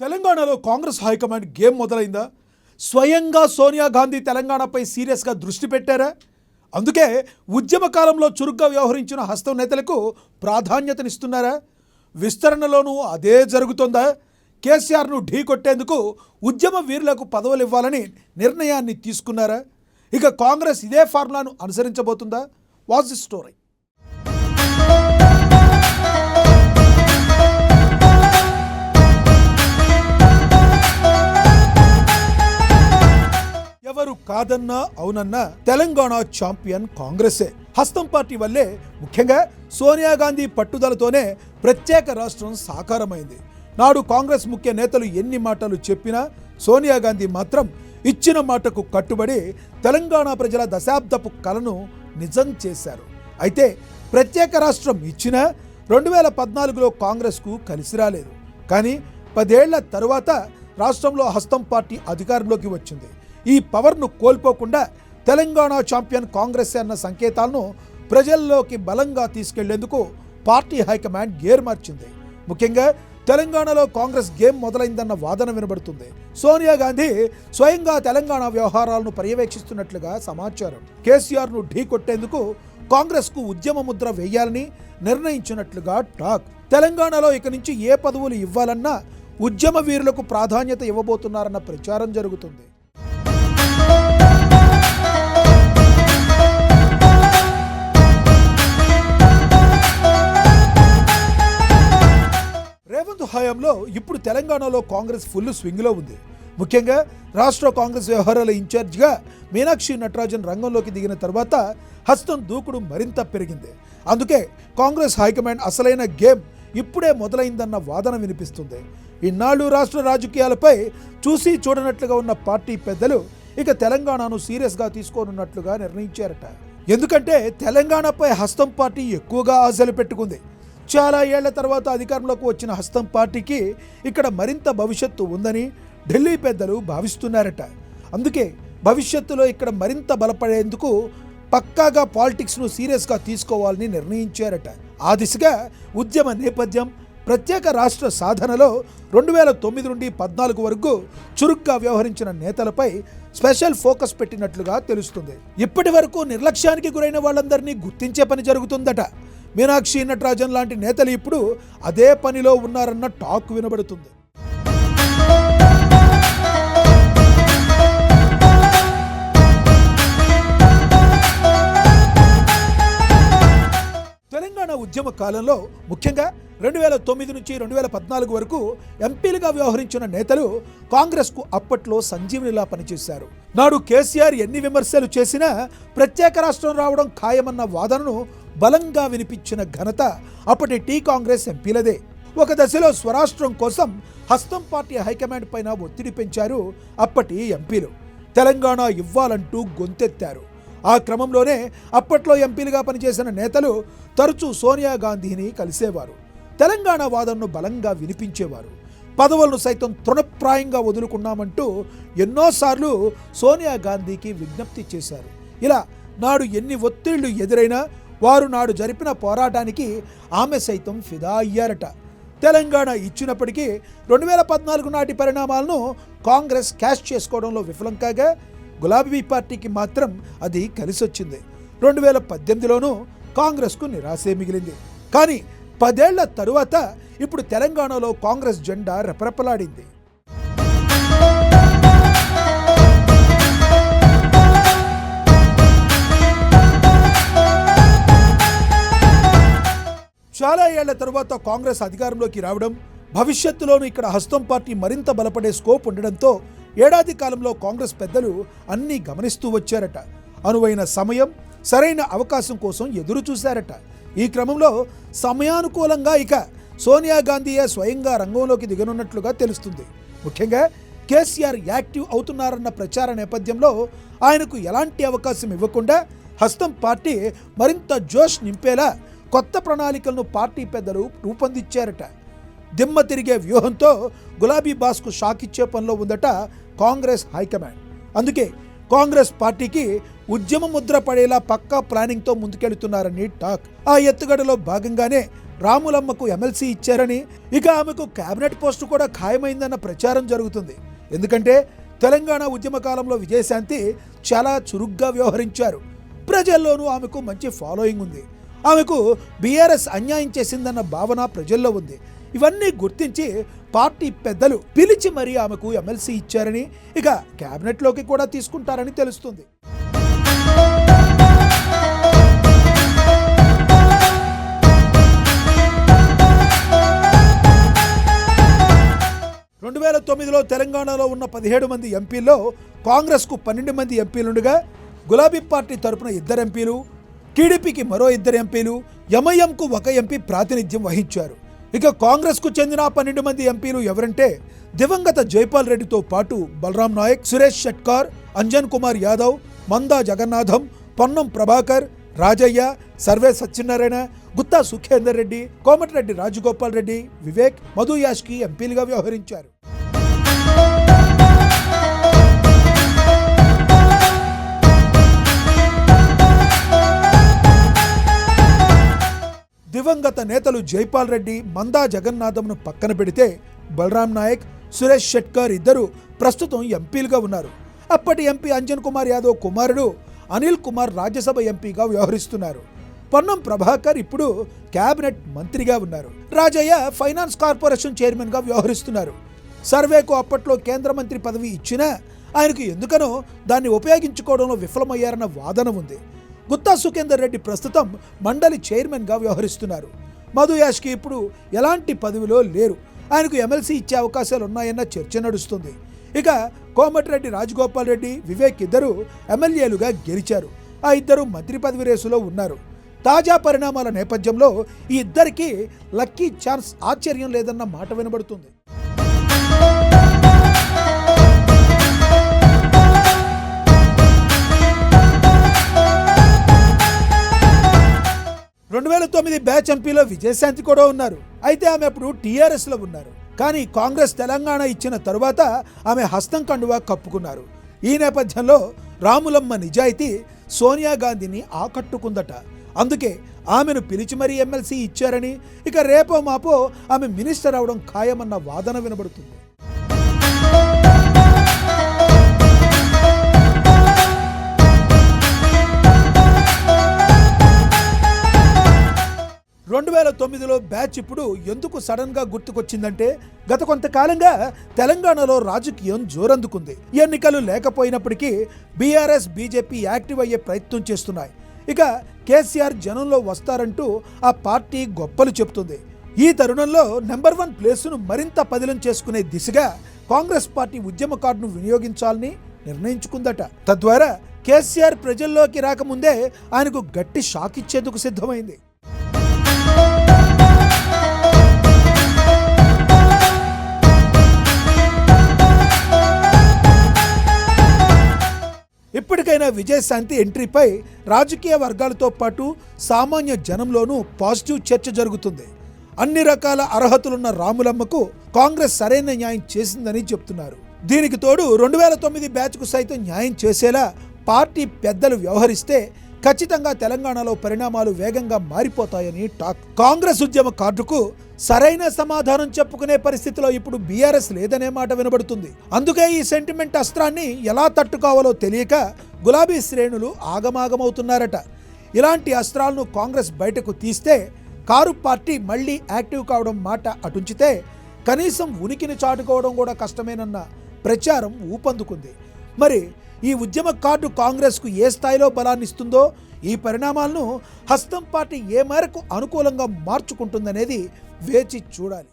తెలంగాణలో Congress high command game మొదలైందా? స్వయంగా సోనియా గాంధీ తెలంగాణపై సీరియస్గా దృష్టి పెట్టారా? అందుకే ఉద్యమ కాలంలో చురుగ్గా వ్యవహరించిన హస్తం నేతలకు ప్రాధాన్యతనిస్తున్నారా? విస్తరణలోనూ అదే జరుగుతుందా? కేసీఆర్ను ఢీకొట్టేందుకు ఉద్యమ వీరులకు పదవులు ఇవ్వాలని నిర్ణయాన్ని తీసుకున్నారా? ఇక కాంగ్రెస్ ఇదే ఫార్ములాను అనుసరించబోతుందా? Was the story. ఎవరు కాదన్నా అవునన్నా తెలంగాణ ఛాంపియన్ కాంగ్రెసే. హస్తం పార్టీ వల్లే ముఖ్యంగా సోనియా గాంధీ పట్టుదలతోనే ప్రత్యేక రాష్ట్రం సాకారమైంది. నాడు కాంగ్రెస్ ముఖ్య నేతలు ఎన్ని మాటలు చెప్పినా సోనియా గాంధీ మాత్రం ఇచ్చిన మాటకు కట్టుబడి తెలంగాణ ప్రజల దశాబ్దపు కలను నిజం చేశారు. అయితే ప్రత్యేక రాష్ట్రం ఇచ్చినా రెండు వేల పద్నాలుగులో కాంగ్రెస్కు కలిసి రాలేదు. కానీ పదేళ్ళ తరువాత రాష్ట్రంలో హస్తం పార్టీ అధికారంలోకి వచ్చింది. ఈ పవర్ను కోల్పోకుండా తెలంగాణ ఛాంపియన్ కాంగ్రెస్ అన్న సంకేతాలను ప్రజల్లోకి బలంగా తీసుకెళ్ళేందుకు పార్టీ హైకమాండ్ గేర్ మార్చింది. ముఖ్యంగా తెలంగాణలో కాంగ్రెస్ గేమ్ మొదలైందన్న వాదన వినబడుతుంది. సోనియా గాంధీ స్వయంగా తెలంగాణ వ్యవహారాలను పర్యవేక్షిస్తున్నట్లుగా సమాచారం. కేసీఆర్ను ఢీకొట్టేందుకు కాంగ్రెస్కు ఉద్యమ ముద్ర వేయాలని నిర్ణయించినట్లుగా టాక్. తెలంగాణలో ఇక నుంచి ఏ పదవులు ఇవ్వాలన్నా ఉద్యమ వీరులకు ప్రాధాన్యత ఇవ్వబోతున్నారన్న ప్రచారం జరుగుతుంది. రేవంత్ హయాంలో ఇప్పుడు తెలంగాణలో కాంగ్రెస్ ఫుల్ స్వింగ్లో ఉంది. ముఖ్యంగా రాష్ట్ర కాంగ్రెస్ వ్యవహారాల ఇన్ఛార్జిగా మీనాక్షి నటరాజన్ రంగంలోకి దిగిన తర్వాత హస్తం దూకుడు మరింత పెరిగింది. అందుకే కాంగ్రెస్ హైకమాండ్ అసలైన గేమ్ ఇప్పుడే మొదలైందన్న వాదన వినిపిస్తుంది. ఇన్నాళ్ళు రాష్ట్ర రాజకీయాలపై చూసి చూడనట్లుగా ఉన్న పార్టీ పెద్దలు ఇక తెలంగాణను సీరియస్గా తీసుకోనున్నట్లుగా నిర్ణయించారట. ఎందుకంటే తెలంగాణపై హస్తం పార్టీ ఎక్కువగా ఆశలు పెట్టుకుంది. చాలా ఏళ్ళ తర్వాత అధికారంలోకి వచ్చిన హస్తం పార్టీకి ఇక్కడ మరింత భవిష్యత్తు ఉందని ఢిల్లీ పెద్దలు భావిస్తున్నారట. అందుకే భవిష్యత్తులో ఇక్కడ మరింత బలపడేందుకు పక్కాగా పాలిటిక్స్ను సీరియస్గా తీసుకోవాలని నిర్ణయించారట. ఆ దిశగా ఉద్యమ నేపథ్యం ప్రత్యేక రాష్ట్ర సాధనలో రెండు వేల తొమ్మిది నుండి పద్నాలుగు వరకు చురుగ్గా వ్యవహరించిన నేతలపై స్పెషల్ ఫోకస్ పెట్టినట్లుగా తెలుస్తుంది. ఇప్పటి వరకు నిర్లక్ష్యానికి గురైన వాళ్ళందరినీ గుర్తించే పని జరుగుతుందట. మీనాక్షి నటరాజన్ లాంటి నేతలు ఇప్పుడు అదే పనిలో ఉన్నారన్న టాక్ వినబడుతుంది. తెలంగాణ ఉద్యమ కాలంలో ముఖ్యంగా రెండు వేల తొమ్మిది నుంచి రెండు వేల పద్నాలుగు వరకు ఎంపీలుగా వ్యవహరించిన నేతలు కాంగ్రెస్కు అప్పట్లో సంజీవనిలా పనిచేశారు. నాడు కేసీఆర్ ఎన్ని విమర్శలు చేసినా ప్రత్యేక రాష్ట్రం రావడం ఖాయమన్న వాదనను బలంగా వినిపించిన ఘనత అప్పటి టీ కాంగ్రెస్ ఎంపీలదే. ఒక దశలో స్వరాష్ట్రం కోసం హస్తం పార్టీ హైకమాండ్ పైన ఒత్తిడి పెంచారు అప్పటి ఎంపీలు. తెలంగాణ ఇవ్వాలంటూ గొంతెత్తారు. ఆ క్రమంలోనే అప్పట్లో ఎంపీలుగా పనిచేసిన నేతలు తరచూ సోనియా గాంధీని కలిసేవారు. తెలంగాణ వాదనను బలంగా వినిపించేవారు. పదవులను సైతం తృణప్రాయంగా వదులుకున్నామంటూ ఎన్నోసార్లు సోనియా గాంధీకి విజ్ఞప్తి చేశారు. ఇలా నాడు ఎన్ని ఒత్తిళ్ళు ఎదురైనా వారు నాడు జరిపిన పోరాటానికి ఆమె సైతం ఫిదా అయ్యారట. తెలంగాణ ఇచ్చినప్పటికీ రెండు వేల పద్నాలుగు నాటి పరిణామాలను కాంగ్రెస్ క్యాష్ చేసుకోవడంలో విఫలం కాగా గులాబీ పార్టీకి మాత్రం అది కలిసొచ్చింది. రెండు వేల పద్దెనిమిదిలోనూ కాంగ్రెస్కు నిరాశే మిగిలింది. కానీ పదేళ్ళ తరువాత ఇప్పుడు తెలంగాణలో కాంగ్రెస్ జెండా రెపరెపలాడింది. ఏళ్ళ తరువాత కాంగ్రెస్ అధికారంలోకి రావడం భవిష్యత్తులోనూ ఇక్కడ హస్తం పార్టీ మరింత బలపడే స్కోప్ ఉండడంతో ఏడాది కాలంలో కాంగ్రెస్ పెద్దలు అన్నీ గమనిస్తూ వచ్చారట. అనువైన సమయం సరైన అవకాశం కోసం ఎదురు చూశారట. ఈ క్రమంలో సమయానుకూలంగా ఇక సోనియా గాంధీయే స్వయంగా రంగంలోకి దిగనున్నట్లుగా తెలుస్తుంది. ముఖ్యంగా కేసీఆర్ యాక్టివ్ అవుతున్నారన్న ప్రచార నేపథ్యంలో ఆయనకు ఎలాంటి అవకాశం ఇవ్వకుండా హస్తం పార్టీ మరింత జోష్ నింపేలా కొత్త ప్రణాళికలను పార్టీ పెద్దలు రూపొందించారట. దిమ్మ తిరిగే వ్యూహంతో గులాబీ బాస్కు షాక్ ఇచ్చే పనిలో ఉందట కాంగ్రెస్ హైకమాండ్. అందుకే కాంగ్రెస్ పార్టీకి ఉద్యమ ముద్ర పడేలా పక్కా ప్లానింగ్తో ముందుకెళ్తున్నారని టాక్. ఆ ఎత్తుగడలో భాగంగానే రాములమ్మకు ఎమ్మెల్సీ ఇచ్చారని ఇక ఆమెకు కేబినెట్ పోస్టు కూడా ఖాయమైందన్న ప్రచారం జరుగుతుంది. ఎందుకంటే తెలంగాణ ఉద్యమ కాలంలో విజయశాంతి చాలా చురుగ్గా వ్యవహరించారు. ప్రజల్లోనూ ఆమెకు మంచి ఫాలోయింగ్ ఉంది. ఆమెకు బీఆర్ఎస్ అన్యాయం చేసిందన్న భావన ప్రజల్లో ఉంది. ఇవన్నీ గుర్తించి పార్టీ పెద్దలు పిలిచి మరీ ఆమెకు ఎమ్మెల్సీ ఇచ్చారని ఇక క్యాబినెట్లోకి కూడా తీసుకుంటారని తెలుస్తుంది. రెండు వేల తొమ్మిదిలో తెలంగాణలో ఉన్న పదిహేడు మంది ఎంపీల్లో కాంగ్రెస్కు పన్నెండు మంది ఎంపీలుండగా గులాబీ పార్టీ తరపున ఇద్దరు ఎంపీలు టీడీపీకి మరో ఇద్దరు ఎంపీలు ఎంఐఎంకు ఒక ఎంపీ ప్రాతినిధ్యం వహించారు. ఇక కాంగ్రెస్కు చెందిన పన్నెండు మంది ఎంపీలు ఎవరంటే దివంగత జైపాల్ రెడ్డితో పాటు బలరాం నాయక్ సురేష్ షట్కార్ అంజన్ కుమార్ యాదవ్ మందా జగన్నాథం పొన్నం ప్రభాకర్ రాజయ్య సర్వే సత్యనారాయణ గుత్తా సుఖేందర్ రెడ్డి కోమటిరెడ్డి రాజగోపాల్ రెడ్డి వివేక్ మధు యాష్కి ఎంపీలుగా వ్యవహరించారు. దివంగత నేతలు జైపాల్ రెడ్డి మందా జగన్నాథంను పక్కన పెడితే బలరాం నాయక్ సురేష్ షెట్కర్ ఇద్దరు ప్రస్తుతం ఎంపీలుగా ఉన్నారు. అప్పటి ఎంపీ అంజన్ కుమార్ యాదవ్ కుమారుడు అనిల్ కుమార్ రాజ్యసభ ఎంపీగా వ్యవహరిస్తున్నారు. పొన్నం ప్రభాకర్ ఇప్పుడు కేబినెట్ మంత్రిగా ఉన్నారు. రాజయ్య ఫైనాన్స్ కార్పొరేషన్ చైర్మన్గా వ్యవహరిస్తున్నారు. సర్వేకు అప్పట్లో కేంద్ర మంత్రి పదవి ఇచ్చినా ఆయనకు ఎందుకనో దాన్ని ఉపయోగించుకోవడంలో విఫలమయ్యారన్న వాదన ఉంది. గుత్తా సుఖేందర్ రెడ్డి ప్రస్తుతం మండలి చైర్మన్గా వ్యవహరిస్తున్నారు. మధు యాష్కి ఇప్పుడు ఎలాంటి పదవిలో లేరు. ఆయనకు ఎమ్మెల్సీ ఇచ్చే అవకాశాలు ఉన్నాయన్న చర్చ నడుస్తుంది. ఇక కోమటిరెడ్డి రాజగోపాల్ రెడ్డి వివేక్ ఇద్దరు ఎమ్మెల్యేలుగా గెలిచారు. ఆ ఇద్దరు మంత్రి పదవి రేసులో ఉన్నారు. తాజా పరిణామాల నేపథ్యంలో ఈ ఇద్దరికీ లక్కీ ఛాన్స్ ఆశ్చర్యం లేదన్న మాట వినబడుతుంది. బ్యాచ్ ఎంపీలో విజయశాంతి కూడా ఉన్నారు. అయితే ఆమె అప్పుడు టీఆర్ఎస్లో ఉన్నారు. కానీ కాంగ్రెస్ తెలంగాణ ఇచ్చిన తరువాత ఆమె హస్తం కండువా కప్పుకున్నారు. ఈ నేపథ్యంలో రాములమ్మ నిజాయితీ సోనియా గాంధీని ఆకట్టుకుందట. అందుకే ఆమెను పిలిచి మరీ ఎమ్మెల్సీ ఇచ్చారని ఇక రేపో మాపో ఆమె మినిస్టర్ అవడం ఖాయమన్న వాదన వినబడుతుంది. రెండు వేల తొమ్మిదిలో బ్యాచ్ ఇప్పుడు ఎందుకు సడన్గా గుర్తుకొచ్చిందంటే గత కొంతకాలంగా తెలంగాణలో రాజకీయం జోరందుకుంది. ఎన్నికలు లేకపోయినప్పటికీ బీఆర్ఎస్ బీజేపీ యాక్టివ్ అయ్యే ప్రయత్నం చేస్తున్నాయి. ఇక కేసీఆర్ జనంలో వస్తారంటూ ఆ పార్టీ గొప్పలు చెప్తుంది ఈ తరుణంలో నెంబర్ వన్ ప్లేసును మరింత పదిలం చేసుకునే దిశగా కాంగ్రెస్ పార్టీ ఉద్యమ కార్డును వినియోగించాలని నిర్ణయించుకుందట. తద్వారా కేసీఆర్ ప్రజల్లోకి రాకముందే ఆయనకు గట్టి షాక్ ఇచ్చేందుకు సిద్ధమైంది. విజయశాంతి ఎంట్రీపై రాజకీయ వర్గాలతో పాటు సామాన్య జనంలోనూ పాజిటివ్ చర్చ జరుగుతుంది. అన్ని రకాల అర్హతలున్న రాములమ్మకు కాంగ్రెస్ సరైన న్యాయం చేసిందని చెప్తున్నారు. దీనికి తోడు రెండు వేల తొమ్మిది బ్యాచ్కు సైతం న్యాయం చేసేలా పార్టీ పెద్దలు వ్యవహరిస్తే ఖచ్చితంగా తెలంగాణలో పరిణామాలు వేగంగా మారిపోతాయని టాక్. కాంగ్రెస్ ఉద్యమ కార్డుకు సరైన సమాధానం చెప్పుకునే పరిస్థితిలో ఇప్పుడు బీఆర్ఎస్ లేదనే మాట వినబడుతుంది. అందుకే ఈ సెంటిమెంట్ అస్త్రాన్ని ఎలా తట్టుకోవాలో తెలియక గులాబీ శ్రేణులు ఆగమాగమవుతున్నారట. ఇలాంటి అస్త్రాలను కాంగ్రెస్ బయటకు తీస్తే కారు పార్టీ మళ్ళీ యాక్టివ్ కావడం మాట అటుంచితే కనీసం ఉనికిని చాటుకోవడం కూడా కష్టమేనన్న ప్రచారం ఊపందుకుంది. మరి ఈ ఉద్యమ కార్డు కాంగ్రెస్కు ఏ స్థాయిలో బలాన్ని ఇస్తుందో ఈ పరిణామాలను హస్తం పార్టీ ఏ మేరకు అనుకూలంగా మార్చుకుంటుందనేది వేచి చూడాలి.